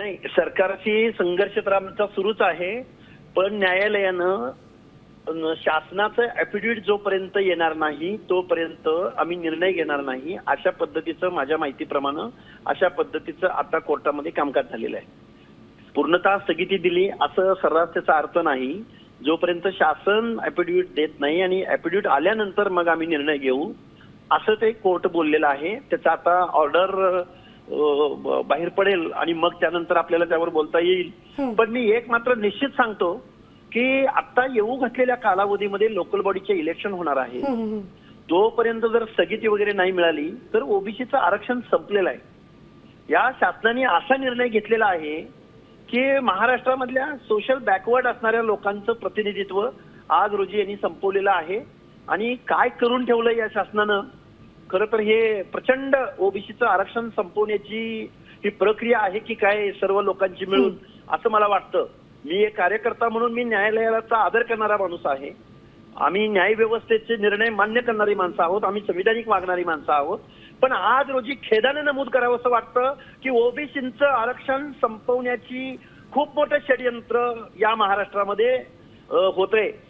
नाही सरकारशी संघर्ष तर आमचा सुरूच आहे पण न्यायालयानं शासनाचं ऍफिडेव्हिट जोपर्यंत येणार नाही तोपर्यंत आम्ही निर्णय घेणार नाही अशा पद्धतीचं माझ्या माहितीप्रमाणे अशा पद्धतीचं आता कोर्टामध्ये कामकाज झालेलं आहे. पूर्णतः स्थगिती दिली असं सर्रास त्याचा अर्थ नाही. जोपर्यंत शासन ऍफिडेव्हिट देत नाही आणि ऍफिडेव्हिट आल्यानंतर मग आम्ही निर्णय घेऊ असं ते कोर्ट बोललेलं आहे. त्याचा आता ऑर्डर बाहेर पडेल आणि मग त्यानंतर आपल्याला त्यावर बोलता येईल. पण मी एक मात्र निश्चित सांगतो की आता येऊ घातलेल्या कालावधीमध्ये लोकल बॉडीचे इलेक्शन होणार आहे. तोपर्यंत जर स्थगिती वगैरे नाही मिळाली तर ओबीसीचं आरक्षण संपलेलं आहे. या शासनाने असा निर्णय घेतलेला आहे की महाराष्ट्रामधल्या सोशल बॅकवर्ड असणाऱ्या लोकांचं प्रतिनिधित्व आज रोजी यांनी संपवलेलं आहे. आणि काय करून ठेवलं या शासनानं? खरं तर हे प्रचंड ओबीसीचं आरक्षण संपवण्याची ही प्रक्रिया आहे की काय सर्व लोकांची मिळून? असं मला वाटतं. मी एक कार्यकर्ता म्हणून मी न्यायालयाचा आदर करणारा माणूस आहे. आम्ही न्याय व्यवस्थेचे निर्णय मान्य करणारी माणसं आहोत. आम्ही संविधानिक वागणारी माणसं आहोत. पण आज रोजी खेदाने नमूद करावं असं वाटतं की ओबीसीचं आरक्षण संपवण्याची खूप मोठं षडयंत्र या महाराष्ट्रामध्ये होत आहे